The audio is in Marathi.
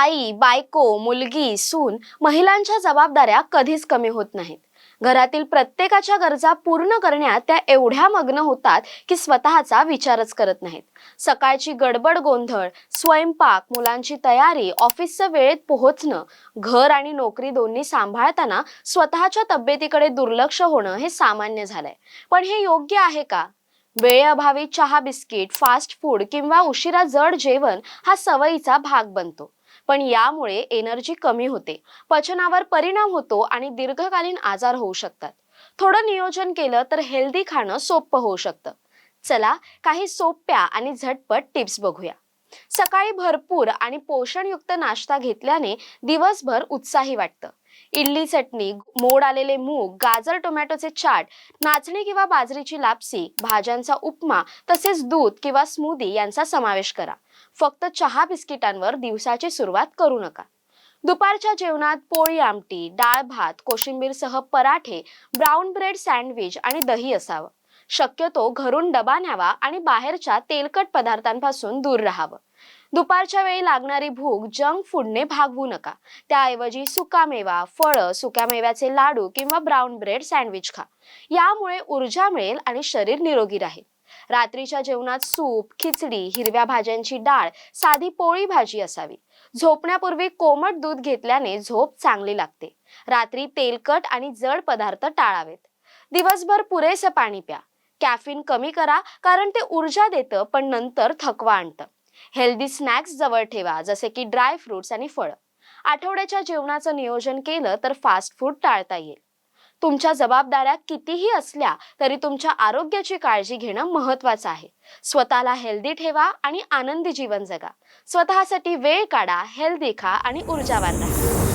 आई बायको मुलगी सून महिलांच्या जबाबदाऱ्या कधीच कमी होत नाहीत. घरातील प्रत्येकाच्या गरजा पूर्ण करण्यात त्या एवढ्या मग्न होतात की स्वतःचा विचारच करत नाहीत. सकाळची गडबड गोंधळ स्वयंपाक मुलांची तयारी ऑफिसचं वेळेत पोहोचणं घर आणि नोकरी दोन्ही सांभाळताना स्वतःच्या तब्येतीकडे दुर्लक्ष होणं हे सामान्य झालंय. पण हे योग्य आहे का? वेळेअभावी चहा बिस्किट फास्ट फूड किंवा उशिरा जड जेवण हा सवयीचा भाग बनतो. पण यामुळे एनर्जी कमी होते. पचनावर परिणाम होतो आणि दीर्घकालीन आजार होऊ शकतात. थोडं नियोजन केलं तर हेल्दी खाणं सोपं होऊ शकतं. चला काही सोप्या आणि झटपट टिप्स बघूया. सकाळी भरपूर आणि पोषणयुक्त नाश्ता घेतल्याने दिवसभर उत्साही वाटतं. इडली चटणी मोड आलेले मूग गाजर टोमॅटोचे चाट नाचणी किंवा बाजरीची लापसी भाज्यांचा उपमा तसेच दूध किंवा स्मूदी यांचा समावेश करा. फक्त चहा बिस्किटांवर दिवसाची सुरुवात करू नका. दुपारच्या जेवणात पोळी आमटी डाळ भात कोशिंबीरसह पराठे ब्राऊन ब्रेड सँडविच आणि दही असावं. शक्यतो घरून डबा न्यावा आणि बाहेरच्या तेलकट पदार्थांपासून दूर राहावं. दुपारच्या वेळी लागणारी भूक जंक फूडने भागवू नका. त्याऐवजी सुकामेवा फळं सुक्या मेव्याचे लाडू किंवा ब्राऊन ब्रेड सँडविच खा. यामुळे ऊर्जा मिळेल आणि शरीर निरोगी राहील. रात्रीच्या जेवणात सूप खिचडी हिरव्या भाज्यांची डाळ साधी पोळी भाजी असावी. झोपण्यापूर्वी कोमट दूध घेतल्याने झोप चांगली लागते. रात्री तेलकट आणि जड पदार्थ टाळावेत. दिवसभर पुरेसं पाणी प्या. कॅफिन कमी करा कारण ते ऊर्जा देतं पण नंतर थकवा आणतं. हेल्दी स्नॅक्स जवळ ठेवा जसे की ड्राय फ्रुट्स आणि फळं. आठवड्याच्या जेवणाचं नियोजन केलं तर फास्ट फूड टाळता येईल. तुमच्या जबाबदाऱ्या कितीही असल्या तरी तुमच्या आरोग्याची काळजी घेणं महत्वाचं आहे. स्वतःला हेल्दी ठेवा आणि आनंदी जीवन जगा. स्वतःसाठी वेळ काढा हेल्दी खा आणि ऊर्जावान राहा.